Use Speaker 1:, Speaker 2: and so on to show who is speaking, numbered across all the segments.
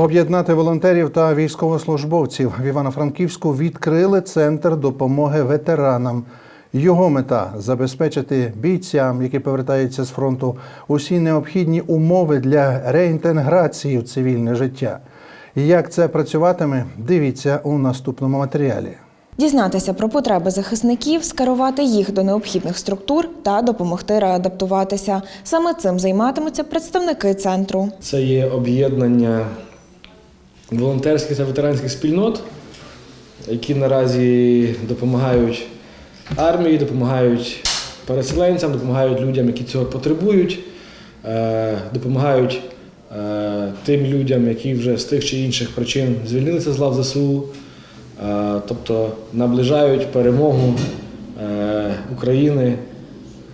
Speaker 1: Об'єднати волонтерів та військовослужбовців в Івано-Франківську відкрили центр допомоги ветеранам. Його мета забезпечити бійцям, які повертаються з фронту, усі необхідні умови для реінтеграції в цивільне життя. Як це працюватиме, дивіться у наступному матеріалі.
Speaker 2: Дізнатися про потреби захисників, скерувати їх до необхідних структур та допомогти реадаптуватися. Саме цим займатимуться представники центру.
Speaker 3: Це є об'єднання волонтерських та ветеранських спільнот, які наразі допомагають армії, допомагають переселенцям, допомагають людям, які цього потребують, е, допомагають е, тим людям, які вже з тих чи інших причин звільнилися з лав ЗСУ, е, тобто наближають перемогу України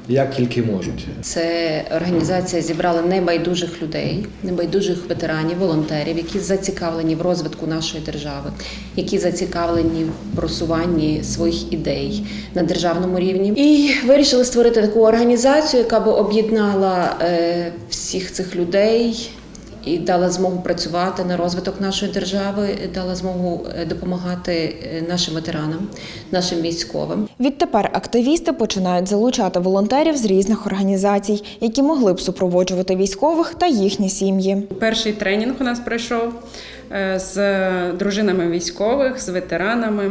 Speaker 3: як тільки можуть.
Speaker 4: Це організація зібрала небайдужих людей, небайдужих ветеранів, волонтерів, які зацікавлені в розвитку нашої держави, які зацікавлені в просуванні своїх ідей на державному рівні. І вирішили створити таку організацію, яка би об'єднала е, всіх цих людей. І дала змогу працювати на розвиток нашої держави, дала змогу е, допомагати е, нашим ветеранам, нашим військовим.
Speaker 2: Відтепер активісти починають залучати волонтерів з різних організацій, які могли б супроводжувати військових та їхні сім'ї.
Speaker 5: Перший тренінг у нас пройшов е, з дружинами військових, з ветеранами.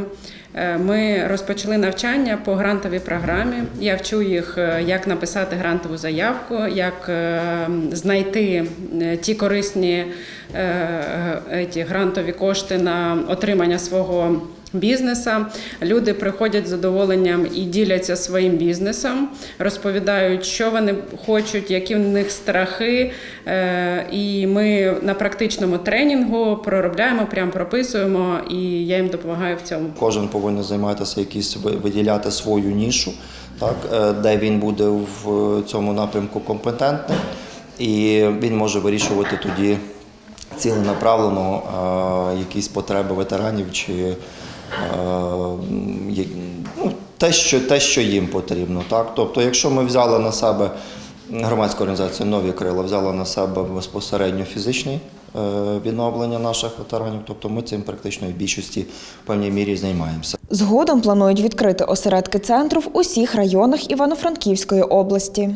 Speaker 5: Е, Ми розпочали навчання по грантовій програмі. Я вчу їх, е, як написати грантову заявку, як е, знайти ті корисні ті грантові кошти на отримання свого бізнеса. Люди приходять з задоволенням і діляться своїм бізнесом, розповідають, що вони хочуть, які в них страхи. Е, І ми на практичному тренінгу проробляємо, прям прописуємо, і я їм допомагаю в цьому.
Speaker 6: Кожен повинен займатися якісь виділяти свою нішу, так, е, де він буде в цьому напрямку компетентним, і він може вирішувати тоді ціленаправлено е, якісь потреби ветеранів чи ну, те, що, те, що їм потрібно. Так? Тобто, якщо ми взяли на себе громадська організація Нові крила взяла на себе безпосередньо фізичне е, відновлення наших ветеранів, тобто ми цим практично в більшості в певній мірі займаємося.
Speaker 2: Згодом планують відкрити осередки центру в усіх районах Івано-Франківської області.